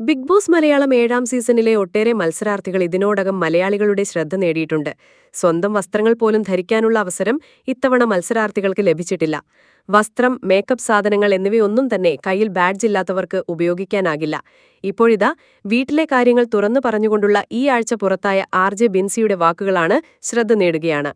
Big boss Malayalam ഏഴാം സീസണിലെ ഒട്ടേറെ മത്സരാർത്ഥികൾ ഇതിനോടകം മലയാളികളുടെ ശ്രദ്ധ നേടിയിട്ടുണ്ട്. സ്വന്തം വസ്ത്രങ്ങൾ പോലും ധരിക്കാനുള്ള അവസരം ഇത്തവണ മത്സരാർത്ഥികൾക്ക് ലഭിച്ചിട്ടില്ല. വസ്ത്രം മേക്കപ്പ് സാധനങ്ങൾ എന്നിവയൊന്നും തന്നെ കയ്യിൽ ബാഡ്ജ് ഇല്ലാത്തവർക്ക് ഉപയോഗിക്കാനാകില്ല. ഇപ്പോഴിതാ വീട്ടിലെ കാര്യങ്ങൾ തുറന്നു പറഞ്ഞുകൊണ്ടുള്ള ഈ ആഴ്ച പുറത്തായ ആർ ജെ ബിൻസിയുടെ വാക്കുകളാണ് ശ്രദ്ധ നേടുകയാണ്.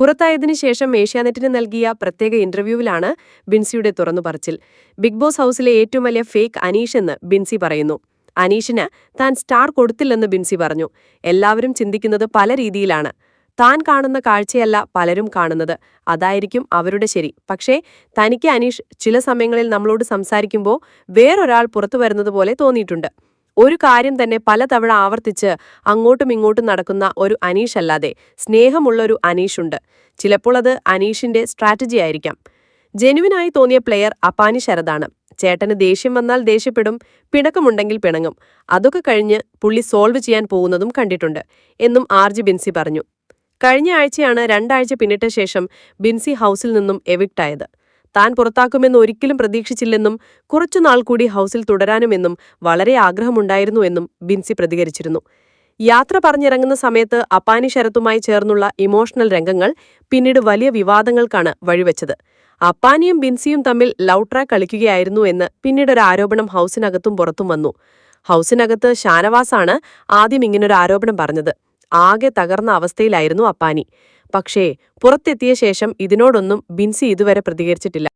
പുറത്തായതിനു ശേഷം ഏഷ്യാനെറ്റിന് നൽകിയ പ്രത്യേക ഇന്റർവ്യൂവിലാണ് ബിൻസിയുടെ തുറന്നു പറച്ചിൽ. ബിഗ് ബോസ് ഹൌസിലെ ഏറ്റവും വലിയ ഫേക്ക് അനീഷ് എന്ന് ബിൻസി പറയുന്നു. അനീഷിന് താൻ സ്റ്റാർ കൊടുത്തില്ലെന്ന് ബിൻസി പറഞ്ഞു. എല്ലാവരും ചിന്തിക്കുന്നത് പല രീതിയിലാണ്. താൻ കാണുന്ന കാഴ്ചയല്ല പലരും കാണുന്നത്. അതായിരിക്കും അവരുടെ ശരി. പക്ഷേ തനിക്ക് അനീഷ് ചില സമയങ്ങളിൽ നമ്മളോട് സംസാരിക്കുമ്പോൾ വേറൊരാൾ പുറത്തു വരുന്നത് പോലെ തോന്നിയിട്ടുണ്ട്. ഒരു കാര്യം തന്നെ പലതവണ ആവർത്തിച്ച് അങ്ങോട്ടും ഇങ്ങോട്ടും നടക്കുന്ന ഒരു അനീഷ് അല്ലാതെ സ്നേഹമുള്ളൊരു അനീഷുണ്ട് ചിലപ്പോൾ അത് അനീഷിന്റെ സ്ട്രാറ്റജി ആയിരിക്കാം. ജെനുവിനായി തോന്നിയ പ്ലെയർ അപ്പാനി ശരദാണ്. ചേട്ടന് ദേഷ്യം വന്നാൽ ദേഷ്യപ്പെടും പിണക്കമുണ്ടെങ്കിൽ പിണങ്ങും. അതൊക്കെ കഴിഞ്ഞ് പുള്ളി സോൾവ് ചെയ്യാൻ പോകുന്നതും കണ്ടിട്ടുണ്ട് എന്നും ആർ ജി ബിൻസി പറഞ്ഞു. കഴിഞ്ഞ ആഴ്ചയാണ് രണ്ടാഴ്ച പിന്നിട്ട ശേഷം ബിൻസി ഹൗസിൽ നിന്നും എവിക്റ്റായത് താൻ പുറത്താക്കുമെന്ന് ഒരിക്കലും പ്രതീക്ഷിച്ചില്ലെന്നും കുറച്ചുനാൾ കൂടി ഹൗസിൽ തുടരാനുമെന്നും വളരെ ആഗ്രഹമുണ്ടായിരുന്നുവെന്നും ബിൻസി പ്രതികരിച്ചിരുന്നു. യാത്ര പറഞ്ഞിറങ്ങുന്ന സമയത്ത് അപ്പാനി ശരത്തുമായി ചേർന്നുള്ള ഇമോഷണൽ രംഗങ്ങൾ പിന്നീട് വലിയ വിവാദങ്ങൾക്കാണ് വഴിവെച്ചത്. അപ്പാനിയും ബിൻസിയും തമ്മിൽ ലവ് ട്രാക്ക് കളിക്കുകയായിരുന്നു എന്ന് പിന്നീട് ഒരു ആരോപണം ഹൗസിനകത്തും പുറത്തും വന്നു. ഹൗസിനകത്ത് ഷാനവാസാണ് ആദ്യം ഇങ്ങനൊരു ആരോപണം പറഞ്ഞത്. ആകെ തകർന്ന അവസ്ഥയിലായിരുന്നു അപ്പാനി. പക്ഷേ പുറത്തെത്തിയ ശേഷം ഇതിനോടൊന്നും ബിൻസി ഇതുവരെ പ്രതികരിച്ചിട്ടില്ല.